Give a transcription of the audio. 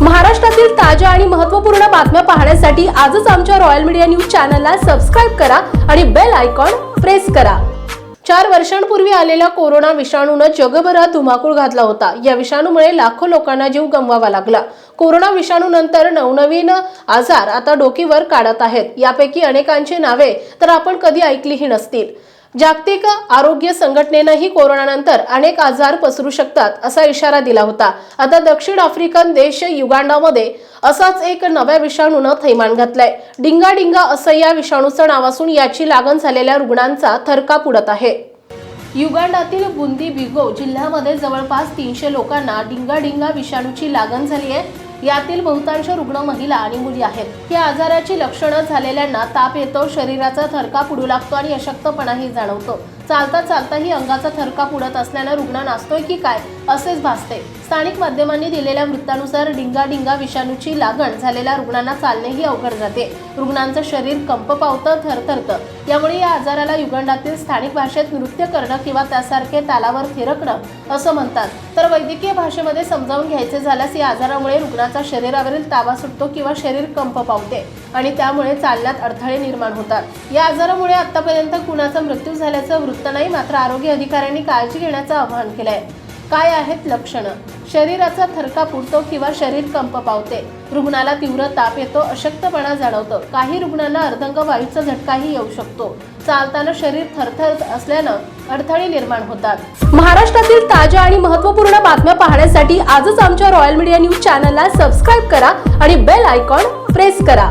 महाराष्ट्रातील ताज्या आणि महत्त्वपूर्ण बातम्या पाहण्यासाठी आजच आमच्या रॉयल मीडिया न्यूज चॅनलला सबस्क्राईब करा आणि बेल आयकॉन प्रेस करा. चार वर्षांपूर्वी आलेल्या कोरोना विषाणूनं जगभरात धुमाकूळ घातला होता. या विषाणूमुळे लाखो लोकांना जीव गमवावा लागला. कोरोना विषाणूनंतर नवनवीन आजार आता डोकीवर काढत आहेत. यापैकी अनेकांची नावे तर आपण कधी ऐकलीही नसतील. जागतिक आरोग्य संघटनेनंही कोरोनानंतर अनेक आजार पसरू शकतात असा इशारा दिला होता. आता दक्षिण आफ्रिकन देश युगांडामध्ये असाच एक नव्या विषाणूनं थैमान घातलाय. डिंगा डिंगा असं या विषाणूचं नाव असून याची लागण झालेल्या रुग्णांचा थरकाप उडत आहे. युगांडातील बुंदी बिगो जिल्ह्यामध्ये जवळपास तीनशे लोकांना डिंगा डिंगा विषाणूची लागण झाली आहे. यातील बहुतांश रुग्ण महिला आणि मुली आहेत. या आजाराची लक्षणं झालेल्यांना ताप येतो शरीराचा थरका पुढू लागतो आणि अशक्तपणाही जाणवतो. चालता चालता ही अंगाचा थरकाप उडत असल्यानं रुग्ण नाचतोय की काय असेच भासते. स्थानिक माध्यमांनी दिलेल्या वृत्तानुसार डिंगा डिंगा विषाणूची लागण झालेल्या रुग्णांना चालणेही अवघड जाते. रुग्णांचं शरीर कंप पावतं थरथरतं. यामुळे या आजाराला युगंडातील स्थानिक भाषेत नृत्य करणं किंवा त्यासारखे तालावर थिरकणं असं म्हणतात. तर वैद्यकीय भाषेमध्ये समजावून घ्यायचे झाल्यास या आजारामुळे रुग्णाचा शरीरावरील ताबा सुटतो किंवा शरीर कंप पावते आणि त्यामुळे चालण्यात अडथळे निर्माण होतात. या आजारामुळे आतापर्यंत कुणाचा मृत्यू झाल्याचं वृत्त नाही मात्र आरोग्य अधिकाऱ्यांनी काळजी घेण्याचं आवाहन केलंय. काय आहेत लक्षणं? शरीराचा थरका पुरतो किंवा शरीर कंप पावते. रुग्णाला तीव्र ताप येतो अशक्तपणा जाणवतो. काही रुग्णांना अर्धंग वायूचा झटकाही येऊ शकतो. चालताना शरीर थरथरत असल्यानं अडथळे निर्माण होतात. महाराष्ट्रातील ताज्या आणि महत्त्वपूर्ण बातम्या पाहण्यासाठी आजच आमच्या रॉयल मीडिया न्यूज चॅनलला सबस्क्राईब करा आणि बेल आयकॉन प्रेस करा.